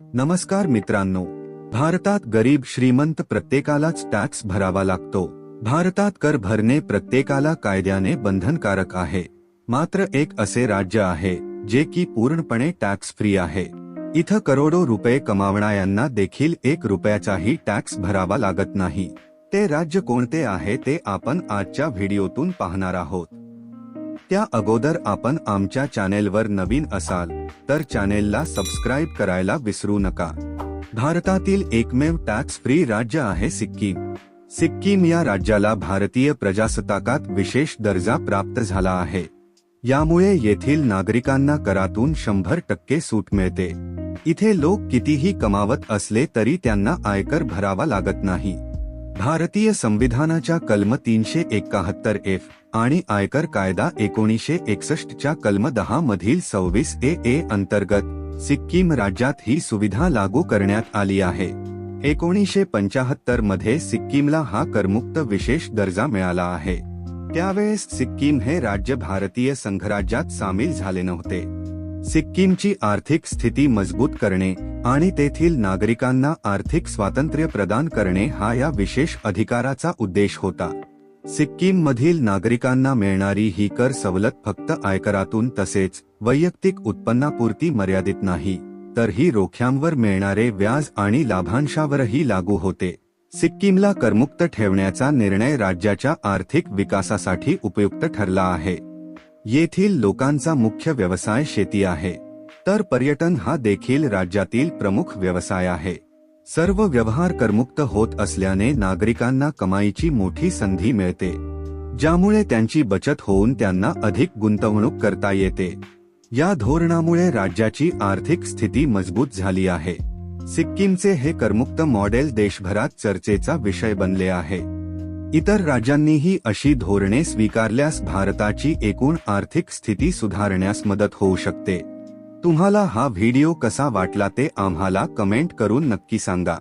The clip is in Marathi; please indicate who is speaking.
Speaker 1: नमस्कार मित्रांनो भारतात गरीब श्रीमंत प्रत्येकालाच टॅक्स भरावा लागतो. भारतात कर भरणे प्रत्येकाला कायद्याने बंधनकारक आहे. मात्र एक असे राज्य आहे जे की पूर्णपणे टॅक्स फ्री आहे. इथं करोडो रुपये कमावणाऱ्यांना देखील एक रुपयाचाही टॅक्स भरावा लागत नाही. ते राज्य कोणते आहे ते आपण आजच्या व्हिडिओतून पाहणार आहोत. त्या अगोदर आपण आमच्या चॅनेलवर नवीन असाल तर चॅनेलला सबस्क्राईब करायला विसरू नका. भारतातील एकमेव टॅक्स फ्री राज्य आहे सिक्कीम. सिक्कीम या राज्याला भारतीय प्रजासत्ताकात विशेष दर्जा प्राप्त झाला आहे. यामुळे येथील नागरिकांना करातून शंभर टक्के सूट मिळते. इथे लोक कितीही कमावत असले तरी त्यांना आयकर भरावा लागत नाही. भारतीय संविधानाच्या कलम तीनशे एकाहत्तर एफ आणि आयकर कायदा एकोणीसशे एकसष्टच्या कलम दहा मधील सव्वीस ए ए अंतर्गत सिक्कीम राज्यात ही सुविधा लागू करण्यात आली आहे. एकोणीसशे पंचाहत्तरमध्ये सिक्कीमला हा करमुक्त विशेष दर्जा मिळाला आहे. त्यावेळेस सिक्कीम हे राज्य भारतीय संघराज्यात सामील झाले नव्हते. सिक्कीमची आर्थिक स्थिती मजबूत करणे आणि तेथील नागरिकांना आर्थिक स्वातंत्र्य प्रदान करणे हा या विशेष अधिकाराचा उद्देश होता. सिक्कीममधील नागरिकांना मिळणारी ही कर सवलत फक्त आयकरातून तसेच वैयक्तिक उत्पन्नापुरती मर्यादित नाही तर ही रोख्यांवर मिळणारे व्याज आणि लाभांशावरही लागू होते. सिक्कीमला करमुक्त ठेवण्याचा निर्णय राज्याच्या आर्थिक विकासासाठी उपयुक्त ठरला आहे. येथील लोकांचा मुख्य व्यवसाय शेती आहे. तर पर्यटन हा देखील राज्यातील प्रमुख व्यवसाय आहे. सर्व व्यवहार करमुक्त होत असल्याने नागरिकांना कमाईची मोठी संधी मिळते. ज्यामुळे त्यांची बचत होऊन त्यांना अधिक गुंतवणूक करता येते. या धोरणामुळे राज्याची आर्थिक स्थिती मजबूत झाली आहे. सिक्कीमचे हे करमुक्त मॉडेल देशभरात चर्चेचा विषय बनले आहे. इतर राज्यांनीही अशी धोरणे स्वीकारल्यास भारताची एकूण आर्थिक स्थिती सुधारण्यास मदत होऊ शकते. तुम्हाला हा व्हिडिओ कसा वाटला ते आम्हाला कमेंट करून नक्की सांगा.